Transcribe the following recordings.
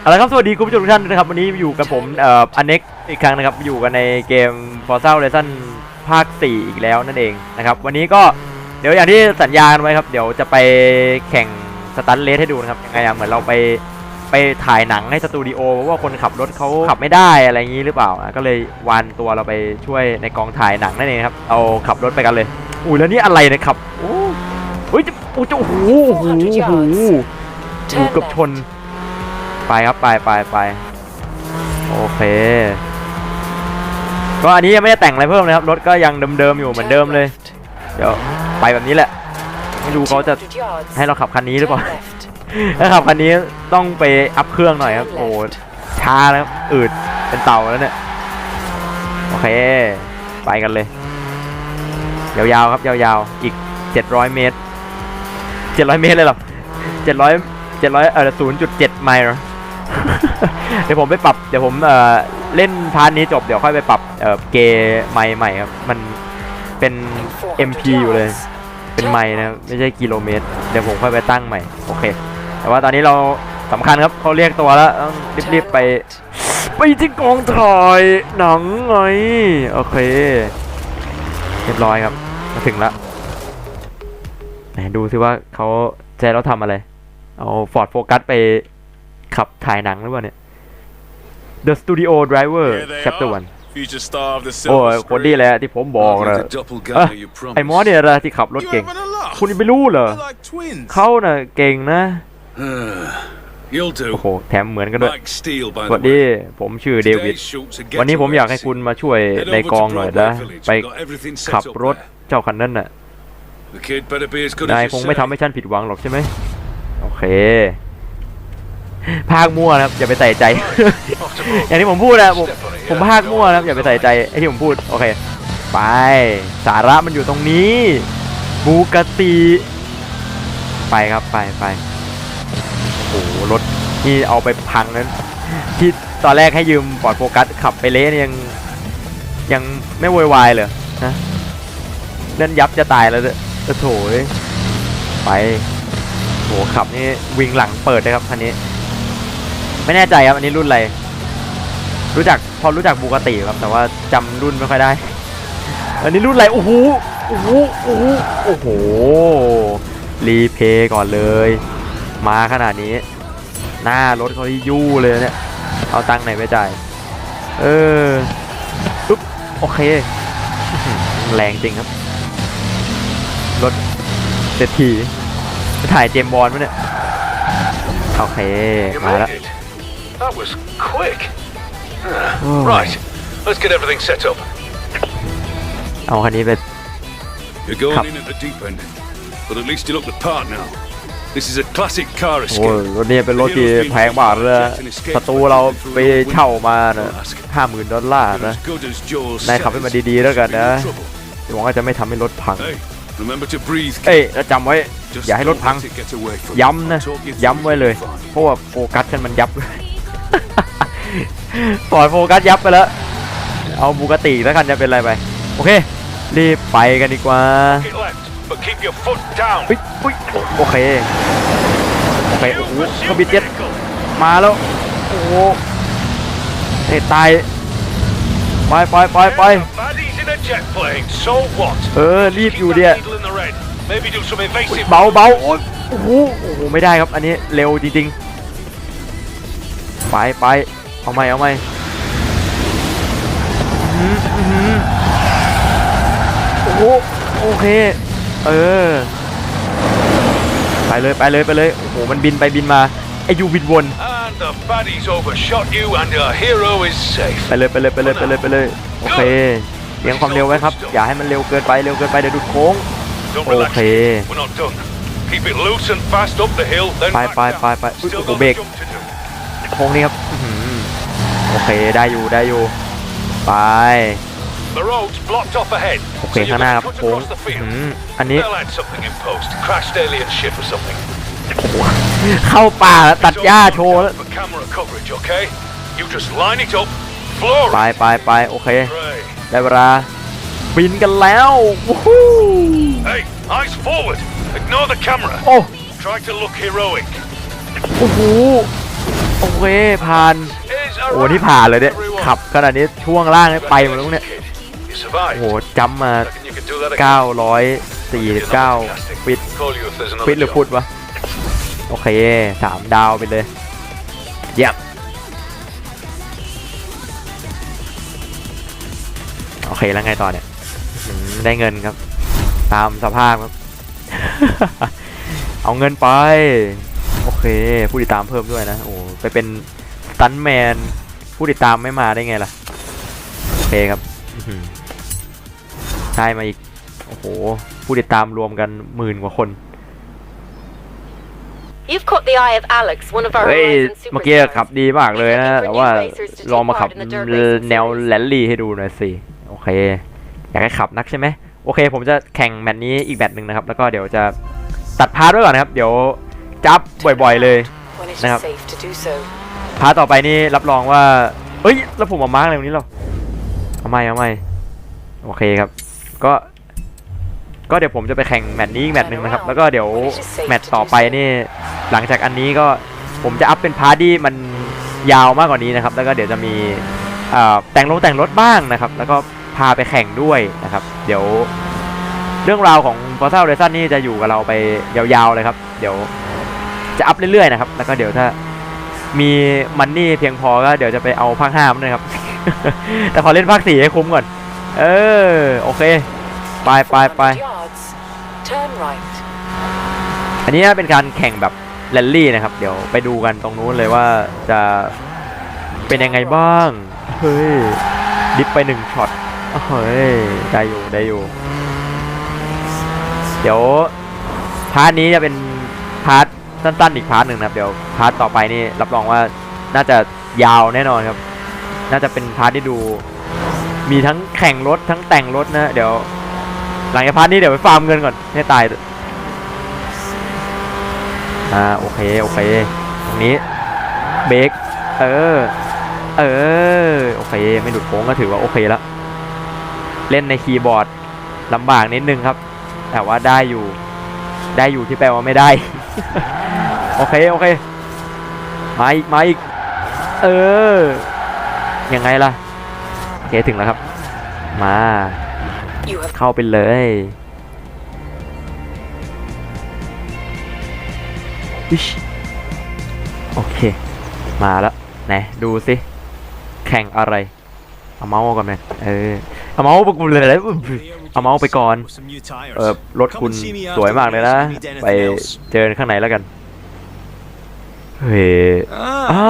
เอาละครับสวัสดีคุณผู้ชมทุกท่านนะครับวันนี้อยู่กับผมเอ่ออเน็กอีกครั้งนะครับอยู่กันในเกม Forza Horizon ภาค 4 อีกแล้วนั่นเองนะครับวันนี้ก็เดี๋ยวอย่างที่สัญญากันไว้ครับ เดี๋ยวจะไปแข่งสตันเลสให้ดูนะครับยังไงอะเหมือนเราไปไปถ่ายหนังให้สตูดิโอว่าคนขับรถเขาขับไม่ได้อะไรอย่างนี้หรือเปล่านะก็เลยวานตัวเราไปช่วยในกองถ่ายหนังนั่นเองครับเอาขับรถไปกันเลยอุ้ยแล้วนี่อะไรเนะครับโอ้เฮ้ยจะโอ้จะโอ้โหโอ้โหโอ้โหโอ้โหเกือบชน ไปครับไปไปไปโอเคก็อันนี้ยังไม่ได้แต่งอะไรเพิ่มนะครับรถก็ยังเดิมๆอยู่เหมือนเดิมเลยเดี๋ยวไปแบบนี้แหละ ไม่รู้เขาจะให้เราขับคันนี้หรือเปล่าถ้าขับคันนี้ต้องไปอัพเครื่องหน่อยครับโอ้โหช้าแล้วครับอืดเป็นเต่าแล้วเนี่ยโอเค ไปกันเลย ยาวๆครับยาวๆอีก 700 เมตร 700 เมตรเลยเหรอ700 700เออ0.7 ไมล์เหรอ เดี๋ยวผมไปปรับเดี๋ยวผมเอ่อเล่นพาร์ทนี้จบเดี๋ยวค่อยไปปรับเอ่อเกย์ไมล์ใหม่ครับมันเป็น MP อยู่เลย เป็นไมล์นะไม่ใช่กิโลเมตร เดี๋ยวผมค่อยไปตั้งใหม่โอเค แต่ว่าตอนนี้เราสำคัญครับเขาเรียกตัวแล้วต้องรีบๆไป ไปที่กองถ่ายหนังไงโอเคเรียบร้อยครับมาถึงแล้วดูซิว่าเขาจเราทำอะไร เอาฟอร์ดโฟกัสไป ขับถ่ายหนังหรือเปล่าเนี่ย The Studio Driver Here they Chapter are. 1 Future star of the โอ้ Silver ยคนนี้แหละที่ผมบอกนะ the doppelganger you ไอ้หมอ promised. เนี่ยนะที่ขับรถ You เก่ง having a laugh? คุณไม่รู้เหรอ They're like twins. เขาน่ะเก่งนะ You'll โอ้ do. โหแถมเหมือนกันด้วย Like steel, ส by วัส the ดี way. ผมชื่อเดวิด Today's shoot's a วันนี้ผม getaway อยากให้คุณ scene. มาช่วย Head ใน over กอง to หน่อย Broadway นะ Village. ไป We've got everything set ขับ up รถ there. เจ้าคันนั้นน่ะ The kid better be as good นาย as ค you งไม่ say. ทำให้ฉันผิดหวังหรอกใช่ไหม โอเค ภาคมั่วนะครับอย่าไปใส่ใจ อย่างที่ผมพูดนะผมผมภาคมั่วนะครับอย่าไปใส่ใจไอ้ที่ผมพูดโอเค ไป สาระมันอยู่ตรงนี้บูกติไปครับไปไปโอ้โหรถที่เอาไปพังนั้น ที่ตอนแรกให้ยืมปอดโฟกัสขับไปเละเนี่ยยังยังไม่โวยวายเลยนะเล่นยับจะตายแล้วจะโถยไปโหขับนี่วิ่งหลังเปิดนะครับคันนี้ ไม่แน่ใจครับอันนี้รุ่นอะไร รู้จักพอรู้จักบูกติครับแต่ว่าจำรุ่นไม่ค่อยได้ อันนี้รุ่นอะไรโอ้โหโอ้โหโอ้โหโอ้โหรีเพย์ก่อนเลย มาขนาดนี้ หน้ารถเขาที่ยู่เลยเนี่ย เอาตังค์ไหนไปจ่ายเออปุ๊บโอเค แรงจริงครับ รถเศรษฐีไปถ่ายเจมบอลมั้เนี่ย โอเค มาแล้ว That was quick. โอ้ Right, let's get everything set up. เอาคันนี้ไป You're going Cup. in at the deep end. But at least you look the part now. This is a classic car โอ้ย escape. รถนี้เป็นรถที่แพงมากเลยนะศัตรูเราไปเช่ามานะห้าหมื่นดอลลาร์ You're นะ as good as Jaws นายขับให้ says. มันดีๆแล้วกัน Be นะ no trouble. หวังว่าจะไม่ทำให้รถพัง Hey, remember to breathe. เอ้ยแล้วจำไว้ Just อย่าให้รถ don't พัง let it get away from you. ย้ำนะ I'll talk you through ย้ำไว้เลย it. Fine. เพราะว่าโฟกัสกันมันยับ ปล่อยโฟกัสยับไปแล้ว เอาบูกติแล้วกันจะเป็นอะไรไป โอเค รีบไปกันดีกว่าอุ๊ยอุ๊ยโอเค โอเค โอ้โห pursuit ก็บิดเจ็ตมาแล้ว โอ้โหเฮ้ยตาย ไปไปไปไปเออ รีบอยู่เนี่ยเบาเบาโอ้โอ้โห โอ้โห ไม่ได้ครับ อันนี้เร็วจริงๆ ไปไป เอาไหมเอาไหมอื้อหืออื้อหือโอ้โหโอเค เออ ไปเลยไปเลยไปเลย โอ้โห มันบินไปบินมา ไอยูบินวน And the baddies overshot you, and your hero is safe. ไปเลยไปเลยไปเลยไปเลยไปเลย โอเคเลี้ยงความเร็วไว้ครับ อย่าให้มันเร็วเกินไปเร็วเกินไปเดี๋ยวดูดโค้ง Don't relax. Okay. We're not done. Keep it loose and fast up the hill, then Bye, back bye, down. bye, bye. Ui, Still ủa, got bệt. a jump to do. โค้งนี้ครับอื้อหือ โอเคได้อยู่ได้อยู่ ไป The road's blocked off ahead. โอเค so you've ข้างหน้า got ครับ to cut โค้ง across the อื้อ field. หืออันนี้ They'll add something in post. Crashed alien ship or something. เข้าป่าแล้วตัด It's หญ้า all โชว์แล้ว For camera coverage, okay? You just line it up, floor ไป it. ไปไปโอเค Pray. ได้เวลาบินกันแล้ววู้ฮู้ Hey, eyes forward. Ignore the camera. โอ้ Try to look heroic. โอ้โห โอเคผ่าน โอ้ที่ผ่านเลยเนี่ยขับขนาดนี้ช่วงล่างไปหมดแล้วเนี่ยโอ้โหจำมา 949 ฟิตฟิตหรือ job. ฟุตวะ โอเคสามดาวไปเลย เยี่ยมโอเคแล้วไงต่อเนี่ยได้เงินครับ ตามสภาพครับ เอาเงินไป โอเค ผู้ติดตามเพิ่มด้วยนะ โอ้ไปเป็นสตันแมน ผู้ติดตามไม่มาได้ไงล่ะ โอเคครับอื้อหือได้มาอีก โอ้โห ผู้ติดตามรวมกันหมื่นกว่าคน You've caught the eye of Alex, one of our เฮ้ย Horizon เมื่อกี้ superstars. ขับดีมากเลยนะ แต่ว่าลองมาขับแนวแรลลี่ให้ดูหน่อยสิ โอเค อยากให้ขับนักใช่ไหม โอเค ผมจะแข่งแมตช์นี้อีกแมตช์หนึ่งนะครับ แล้วก็เดี๋ยวจะตัดพาร์ทไว้ก่อนนะครับ เดี๋ยว จับบ่อยๆเลย When it is Now- safe to do so. พาต่อไปนี่รับรองว่าเอ้ยแล้วผมเอามาร์กอะไรตรงนี้หรอเอาไม่เอาไม่โอเคครับ ก็ก็เดี๋ยวผมจะไปแข่งแมตช์นี้อีกแมตช์หนึ่งนะครับ แล้วก็เดี๋ยวแมตช์ต่อไปนี่ หลังจากอันนี้ก็ผมจะอัพเป็นพาร์ทที่มันยาวมากกว่านี้นะครับ แล้วก็เดี๋ยวจะมีเอ่อแต่งลงแต่งรถบ้างนะครับ แล้วก็พาไปแข่งด้วยนะครับ เดี๋ยวเรื่องราวของ Forza Horizon นี่จะอยู่กับเราไปยาวๆเลยครับ เดี๋ยว จะอัพเรื่อยๆนะครับ แล้วก็เดี๋ยวถ้ามีมันนี่เพียงพอก็เดี๋ยวจะไปเอาภาคห้ามันนะครับ แต่ขอเล่นภาคสี่ให้คุ้มก่อน เออ โอเค ไปไปไป400 yards. Turn right. อันนี้เป็นการแข่งแบบแรลลี่นะครับ เดี๋ยวไปดูกันตรงนู้นเลยว่าจะเป็นยังไงบ้าง เฮ้ย ดิฟไปหนึ่งช็อตเฮ้ย ได้อยู่ได้อยู่ เดี๋ยวพาร์ทนี้จะเป็นพาร์ท สั้นๆอีกพาร์ทหนึ่งนะครับเดี๋ยวพาร์ทต่อไปนี่รับรองว่าน่าจะยาวแน่นอนครับ น่าจะเป็นพาร์ทที่ดู มีทั้งแข่งรถทั้งแต่งรถนะเดี๋ยว หลังจากพาร์ทนี้เดี๋ยวไปฟาร์มเงินก่อนให้ตายอ่าโอเคโอเคตรงนี้เบรกเออเออโอเคไม่หลุดโค้งก็ถือว่าโอเคแล้วเล่นในคีย์บอร์ดลำบากนิดนึงครับ แต่ว่าได้อยู่ได้อยู่ที่แปลว่าไม่ได้ โอเค โอเค มาอีก มาอีก เออ ยังไงล่ะโอเคถึงแล้วครับ มา เข้าไปเลยอิชโอเค มาแล้วไหนดูสิ แข่งอะไร เอาเมาส์ก่อนไหมเออ เอาเมาส์ไปกูเลยเลยเอาเมาส์ไปก่อน เออรถคุณสวยมากเลยนะ ไปเจอข้างในแล้วกัน เฮ้ยอ่า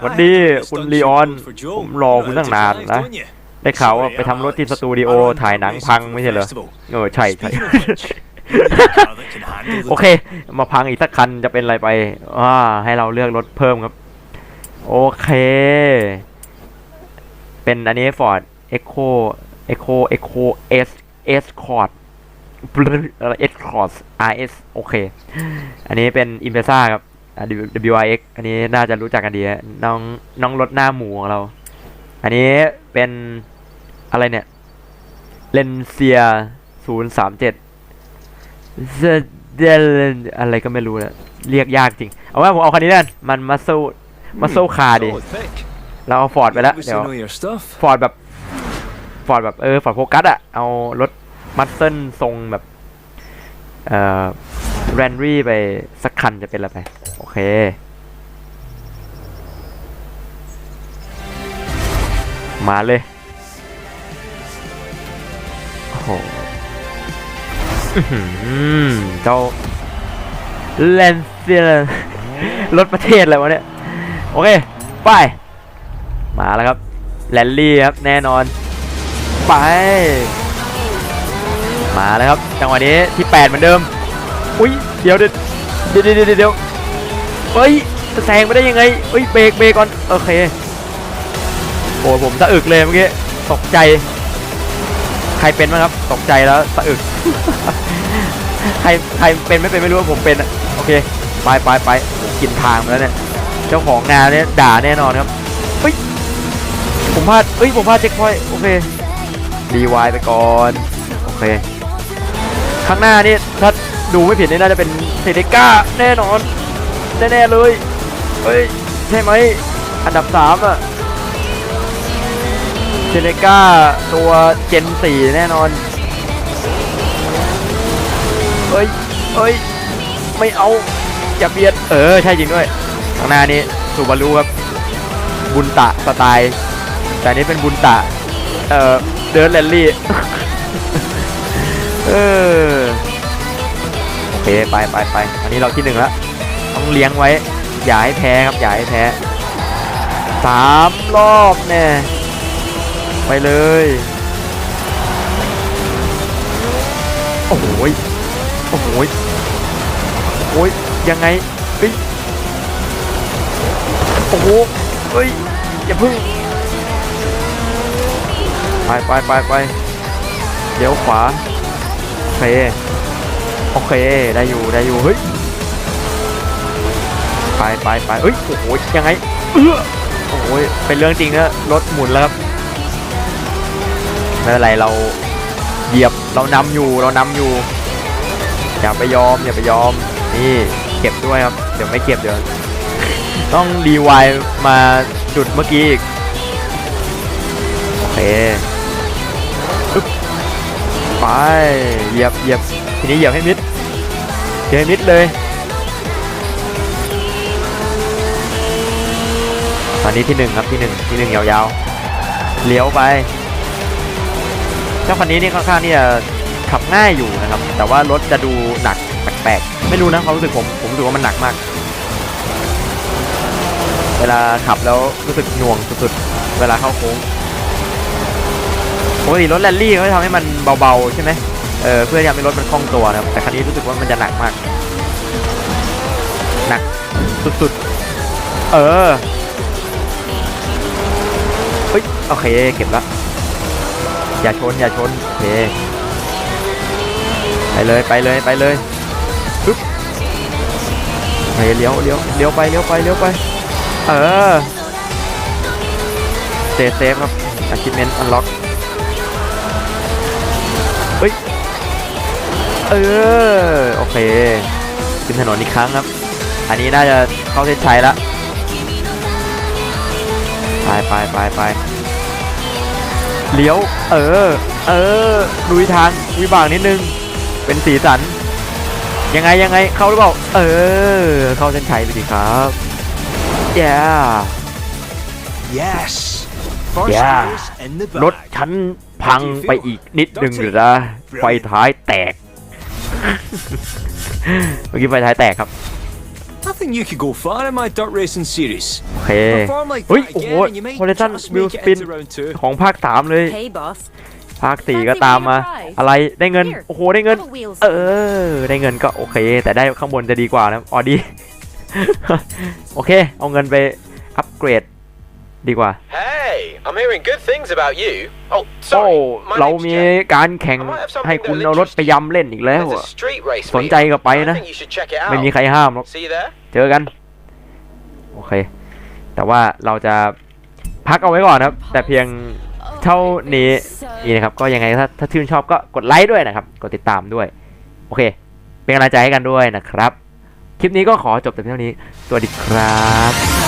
สวัสดีคุณลีออนผมรอคุณตั้งนานนะได้ข่าวว่าไปทำรถที่สตูดิโอถ่ายหนังพังไม่ใช่เหรอเออใช่ใช่โอเค มาพังอีกสักคันจะเป็นอะไรไปอ่าให้เราเลือกรถเพิ่มครับ โอเค เป็นอันนี้ Ford Echo Echo Echo S S Cord อะไร S Cord RS โอเค อันนี้เป็น Impreza ครับ อ่า WIX อันนี้น่าจะรู้จักกันดีฮะน้องน้องรถหน้าหมูของเรา อันนี้เป็นอะไรเนี่ยเลนเซียศูนย์สามเจ็ดเดอะไรก็ไม่รู้นะเรียกยากจริง เอาว่าผมเอาคันนี้แล้วกันมันมาสู้มาสู้คาร์ดิเราเอาฟอร์ดไปแล้วเดี๋ยวฟอร์ดแบบฟอร์ดแบบเออฟอร์ดโฟกัสอะเอารถมัสเซิลทรงแบบเอ่อแรนรี่ไปสักคันจะเป็นอะไรไป โอเค มาเลย โอ้โหเจ้าเลนเซียรถประเทศอะไรวะเนี่ย โอเค ไป มาแล้วครับแรลลี่ครับ แน่นอน ไป มาแล้วครับ จังหวะนี้ที่ 8 เหมือนเดิม อุ้ยเดี๋ยวเดี๋ยวเดี๋ยวเดี๋ยว เฮ้ยจะแซงไปได้ยังไงเฮ้ยเบรกเบรกก่อนโอเคโอ้ยผมสะอึกเลยเมื่อกี้ตกใจ ใครเป็นบ้างครับ ตกใจแล้วสะอึกใครใครเป็นไม่เป็นไม่รู้ว่าผมเป็นอะโอเคไปไปไปกินทางแล้วเนี่ยเจ้าของงานเนี่ยด่าแน่นอนครับเฮ้ยผมพลาดเฮ้ยผมพลาดเช็คพอยต์โอเครีวายไปก่อนโอเคข้างหน้านี่ถ้าดูไม่ผิดนี่น่าจะเป็นเซเดก้าแน่นอน แน่ๆเลยเฮ้ยใช่ไหมอันดับสามอะเซเนกาตัวเจนสี่แน่นอนเอ้ยเอ้ยไม่เอาอย่าเบียดเออใช่จริงด้วยข้างหน้านี้สุบารุครับบุญตะสไตล์แต่อันนี้เป็นบุญตะเอ่อเดินแรลลี่เออโอเคไปไปไปอันนี้เราที่หนึ่งแล้ว ต้องเลี้ยงไว้ อย่าให้แพ้ครับ อย่าให้แพ้สามรอบแน่ไปเลย โอ้โหยโอ้โหยโอ้ยยังไงเฮ้ยโอ้โหเฮ้ย อย่าพึ่ง ไปไปไปไปเดี๋ยวขวา โอเค โอเค ได้อยู่ ได้อยู่ เฮ้ย ไปไปไปเอ้ยโอ้โหยังไงเออโอ้โหเป็นเรื่องจริงนะรถหมุนแล้วครับไม่เป็นไรเราเหยียบเรานำอยู่เรานำอยู่ อย่าไปยอมอย่าไปยอมนี่เก็บด้วยครับ เดี๋ยวไม่เก็บเดี๋ยวต้องรีไวล์มาจุดเมื่อกี้อีกโอเคไปเหยียบเหยียบทีนี้เหยียบให้มิดเหยียบให้มิดเลย อนนี้ที่หนึ่งครับที่หนึ่งที่หนึ่งยาวๆ เลี้ยวไป เจ้าคันนี้นี่ค่อนข้างที่จะขับง่ายอยู่นะครับ แต่ว่ารถจะดูหนักแปลกๆ ไม่รู้นะความรู้สึกผม ผมรู้สึกว่ามันหนักมาก เวลาขับแล้วรู้สึกหน่วงสุดๆ เวลาเข้าโค้ง ปกติรถแรลลี่เขาจะทำให้มันเบาๆ ใช่ไหมเออเพื่อที่จะให้รถมันคล่องตัวนะครับ แต่คันนี้รู้สึกว่ามันจะหนักมาก หนักสุดๆ เออ โอเค เก็บละ อย่าชน อย่าชน โอเค ไปเลย ไปเลย ไปเลยปึ๊บไปเลี้ยวเลี้ยวเลี้ยวไป เลี้ยวไป เลี้ยวไป เออเซฟเซฟครับ achievement unlock เฮ้ย เออ โอเค ขึ้นถนนอีกครั้งครับ อันนี้น่าจะเข้าเส้นชัยละไปไปไปไป เลี้ยว เออ เออลุยทางวิบากนิดนึง เป็นสีสัน ยังไงยังไงเข้าหรือเปล่า เออ เข้าเส้นชัยไปดิครับแย่ Yes. First Yeah. place in the รถ bag. ฉันพังไปอีกนิดนึงเหรือนะไฟท้ายแตก เมื่อกี้ไฟท้ายแตกครับ I think you could go far in my dirt racing series. โอเค Perform like เฮ้ย that โอ้โห again, and you might โพลิชัน just วิล make ส it ปิน into round two. ของภาคสามเลย Hey, boss. ภาคสี่ก็ตามมา อะไรได้เงิน โอ้โห ได้เงิน Have a wheel เออได้เงินก็โอเค แต่ได้ข้างบนจะดีกว่านะ ออดี โอเค เอาเงินไปอัปเกรด ดีกว่า Hey, I'm hearing good things about you. Oh, โอ้ sorry. my เรา name's มี Jack. การแข่งให้คุณเอารถไปยำเล่นอีกแล้ว There's อะ a street race สน meet. ใจก็ไป I นะ think you should check it out. ไม่มีใครห้ามหรอก See you there. เจอกัน โอเค แต่ว่าเราจะพักเอาไว้ก่อนครับ แต่เพียงเท่านี้นี่นะครับ ก็ยังไงถ้าถ้าชื่นชอบก็กดไลค์ด้วยนะครับ กดติดตามด้วย โอเค เป็นกำลังใจให้กันด้วยนะครับ คลิปนี้ก็ขอจบแต่เพียงเท่านี้ สวัสดีครับ